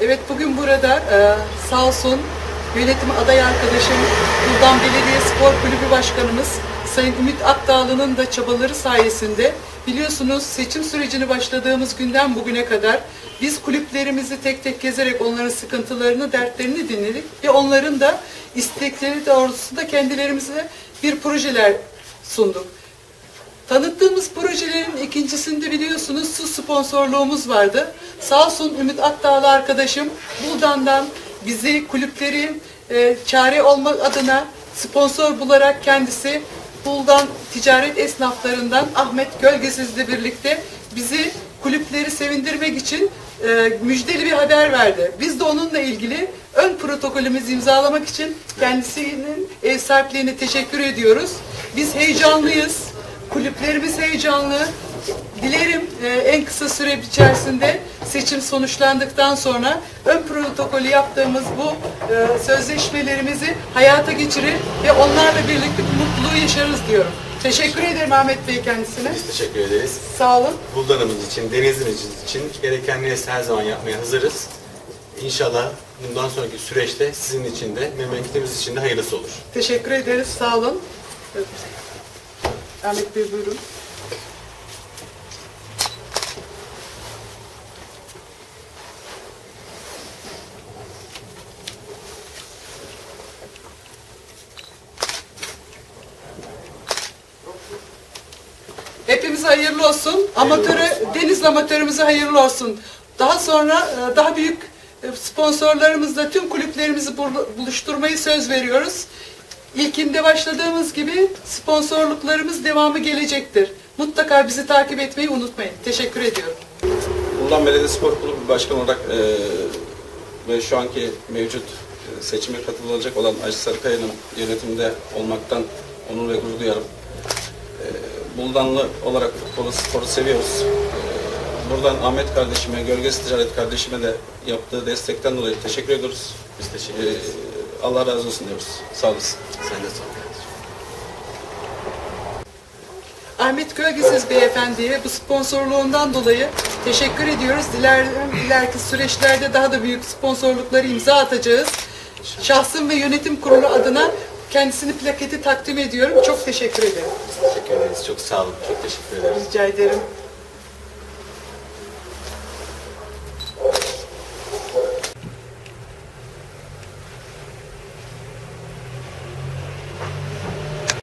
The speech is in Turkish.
Evet bugün burada e, sağ olsun yönetim aday arkadaşım Buldan Belediye Spor Kulübü Başkanımız Sayın Ümit Akdağlı'nın da çabaları sayesinde biliyorsunuz seçim sürecini başladığımız günden bugüne kadar biz kulüplerimizi tek tek gezerek onların sıkıntılarını, dertlerini dinledik ve onların da istekleri doğrultusunda kendilerimize bir projeler sunduk. Tanıttığımız projelerin ikincisinde biliyorsunuz su sponsorluğumuz vardı. Sağ olsun Ümit Akdağlı arkadaşım Buldan'dan bizi kulüpleri e, çare olmak adına sponsor bularak kendisi Buldan ticaret esnaflarından Ahmet Gölgesiz'le birlikte bizi kulüpleri sevindirmek için e, müjdeli bir haber verdi. Biz de onunla ilgili ön protokolümüzü imzalamak için kendisinin ev sahipliğine teşekkür ediyoruz. Biz heyecanlıyız. Kulüplerimiz heyecanlı. Dilerim e, en kısa süre içerisinde seçim sonuçlandıktan sonra ön protokolü yaptığımız bu e, sözleşmelerimizi hayata geçirir ve onlarla birlikte mutluluğu yaşarız diyorum. Teşekkür ederim Ahmet Bey kendisine. Biz teşekkür ederiz. Sağ olun. Buldanımız için, denizimiz için gerekenleri her zaman yapmaya hazırız. İnşallah bundan sonraki süreçte sizin için de, memleketimiz için de hayırlısı olur. Teşekkür ederiz. Sağ olun. Evet. Ahmet Bey buyurun. Hepimize hayırlı olsun. Amatörü, deniz amatörümüze hayırlı olsun. Daha sonra e, daha büyük e, sponsorlarımızla tüm kulüplerimizi bul- buluşturmayı söz veriyoruz. İlkinde başladığımız gibi sponsorluklarımız devamı gelecektir. Mutlaka bizi takip etmeyi unutmayın. Teşekkür ediyorum. Buldan Belediye Spor Kulübü Başkanı olarak eee, ve şu anki mevcut e, seçime katılacak olan Ayşe Sarıkaya'nın yönetiminde olmaktan onur ve gurur duyarım. Buldanlı olarak futbolu, sporu seviyoruz. Buradan Ahmet kardeşime, Gölgesi Ticaret kardeşime de yaptığı destekten dolayı teşekkür ediyoruz. Biz teşekkür Eee, ederiz. Allah razı olsun diyoruz. Sağ olasın. Sen de sağ ol. Ahmet Gölgesiz Beyefendi'ye bu sponsorluğundan dolayı teşekkür ediyoruz. Dilerim ileriki süreçlerde daha da büyük sponsorlukları imza atacağız. Şahsım ve yönetim kurulu adına kendisini plaketi takdim ediyorum. Çok teşekkür ederim. Teşekkür ederiz. Çok sağ olun. Çok teşekkür ederiz. Rica ederim.